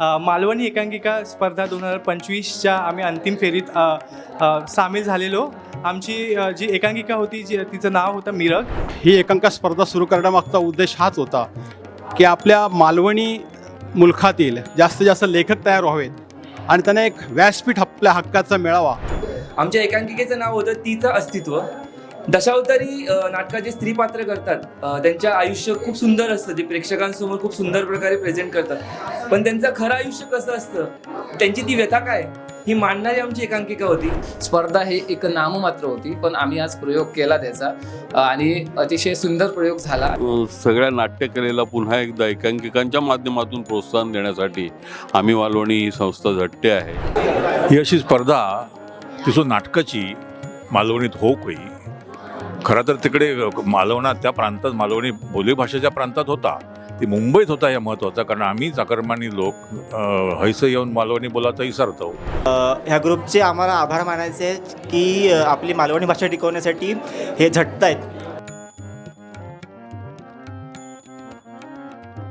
मालवणी एकांकिका स्पर्धा दोन हजार पंचवीसच्या आम्ही अंतिम फेरीत सामील झालेलो. आमची जी एकांकिका होती जी तिचं नाव होतं मिरग. ही एकांका स्पर्धा सुरू करण्यामागचा उद्देश हाच होता की आपल्या मालवणी मुलखातील जास्तीत जास्त लेखक तयार व्हावेत आणि त्यांना एक व्यासपीठ आपल्या हक्काचा मिळावा. आमच्या एकांकिकेचं नाव होतं तिचं अस्तित्व. दशावतारी नाटकाचे स्त्री पात्र करतात. त्यांच्या आयुष्य खूप सुंदर असतं. ते प्रेक्षकांसमोर खूप सुंदर प्रकारे प्रेझेंट करतात. पण त्यांचं खरं आयुष्य कसं असतं? त्यांची ती व्यथा काय? ही मांडणारी आमची एकांकिका होती. स्पर्धा ही एक नाममात्र होती पण आम्ही आज प्रयोग केला त्याचा. आणि अतिशय सुंदर प्रयोग झाला. सगळ्या नाट्यकलेला पुन्हा एकदा एकांकिकांच्या माध्यमातून प्रोत्साहन देण्यासाठी आम्ही मालवणी ही संस्था झटते आहे. ही अशी स्पर्धा तिथून नाटकाची मालवणीत होक होई खरं तर तिकडे मालवणात त्या प्रांतात मालवणी बोलीभाषेच्या प्रांतात होता ती मुंबईत होता या महत्त्वाचा कारण आम्हीच चाकरमानी लोक हैस येऊन मालवणी बोलायचं विसरतो ह्या ग्रुपचे आम्हाला आभार मानायचे आहेत की आपली मालवणी भाषा टिकवण्यासाठी हे झटत आहेत